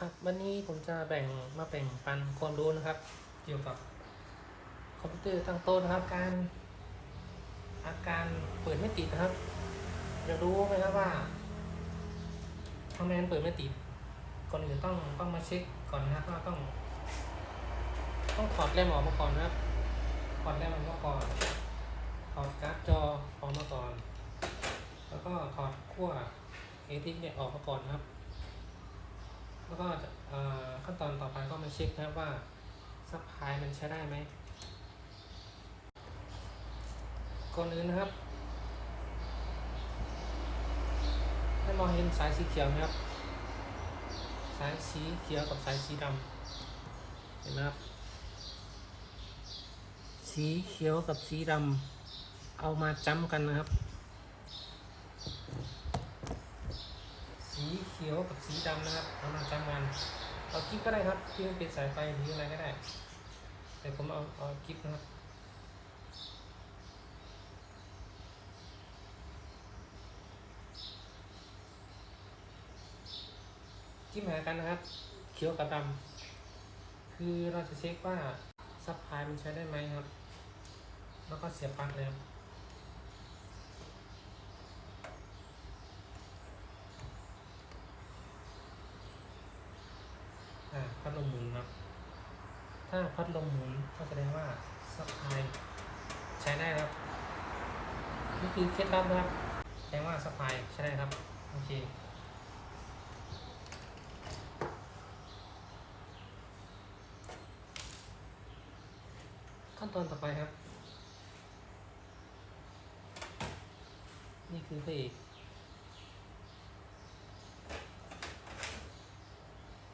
ครับวันนี้ผมจะแบ่งมาแบ่งปันความรู้นะครับ เกี่ยวกับคอมพิวเตอร์ตั้งโต๊ะนะครับ การ อาการเปิดไม่ติดนะครับอยากรู้ไหมครับว่าทำไมมันเปิดไม่ติด ก่อนอื่นต้องต้องมาเช็คก่อนนะครับว่าต้อง ต้องถอดแรมออกมาก่อนนะครับถอดแรมออกมาก่อนถอดการ์ดจอออกมาก่อน แล้วก็ถอดขั้วเอทิกเนี่ยออกมาก่อนนะครับ แล้วก็ขั้นตอนต่อไปก็มาเช็คนะครับว่าซัพพลายมันใช้ได้ไหมก่อนอื่นนะครับให้มองเห็นสายสีเขียวไหมครับ สายสีเขียวกับสายสีดำเห็นไหมครับ สีเขียวกับสีดำเอามาจ้ำกันนะครับ สีเขียวกับสีดำนะครับเอามาจำกันเอากิ๊บก็ได้ครับที่มันเป็นสายไฟหรืออะไรก็ได้ แต่ผมเอาเอากิ๊บนะครับกิ๊บหากันนะครับ เขียวกับดำคือเราจะเช็คว่าซับพลายมันใช้ได้ไหมครับ แล้วก็เสียบปลั๊กเลยครับ อ่าพัด ลมหมุนครับถ้าพัดลมหมุนก็แสดงว่าซัพพลายใช้ได้ครับนี่คือเคล็ดลับนะครับแสดงว่าซัพพลายใช้ได้ครับโอเคขั้นตอนต่อไปครับ นี่คือพระเอก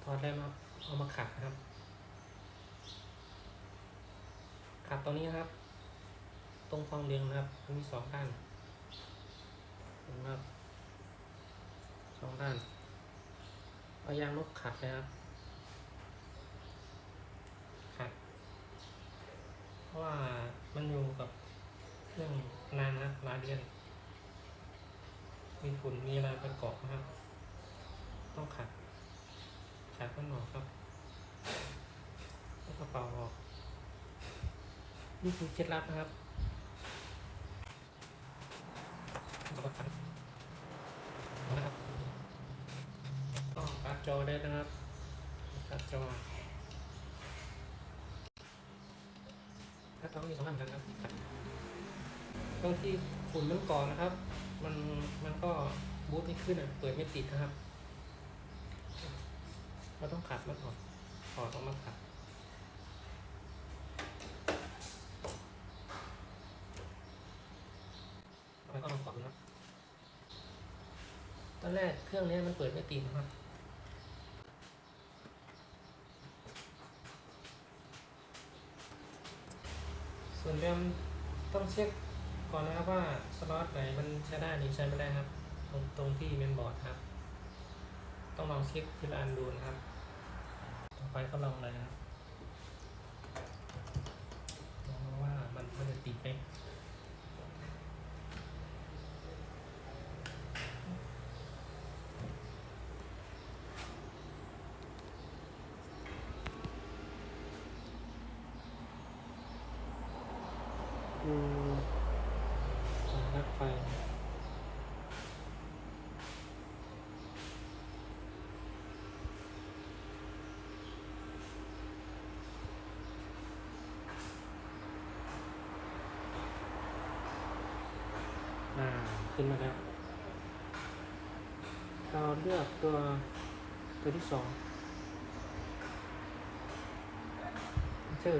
ถอดได้ไหม เอามาขัดนะครับ ขัดตรงนี้นะครับ ตรงฟองเรียงนะครับมันมีสองด้านนไหมครับสองด้าน เอายางลบขัดเลยครับ ขัด เพราะว่ามันอยู่กับเครื่องนานนะหลายเดือน มีฝุ่นมีอะไรไปเกาะนะครับ ต้องขัด ขัดมันออกครับแล้วกระเป๋าออกนี่คือเคล็ดลับนะครับแล้วก็ขัดนะครับต้องการ์ดจอได้นะครับการ์ดจอถ้าต้องมีสองอันกันครับขัดบางที่ฝุ่นมันก่อนนะครับ มันมันก็บูตไม่ขึ้นอะเปิดไม่ติดนะครับ เราต้องขัดมันออกถอดออกมาขัดแล้วก็ลองกดดูนะตอนแรกเครื่องนี้มันเปิดไม่ติดนะครับส่วนแรมต้องเช็คก่อนนะครับว่าสล็อตไหนมันใช้ได้หรือใช้ไม่ได้ครับ ตรงตรงที่เมนบอร์ดครับ ต้องลองเช็คทีละอันดูนะครับ ไปก็ลองเลยนะครับลองว่ามันมันจะติดไหมอืมสายรักไฟ อ่าขึ้นมาแล้ว เราเลือกตัวตัวที่สองชื่อ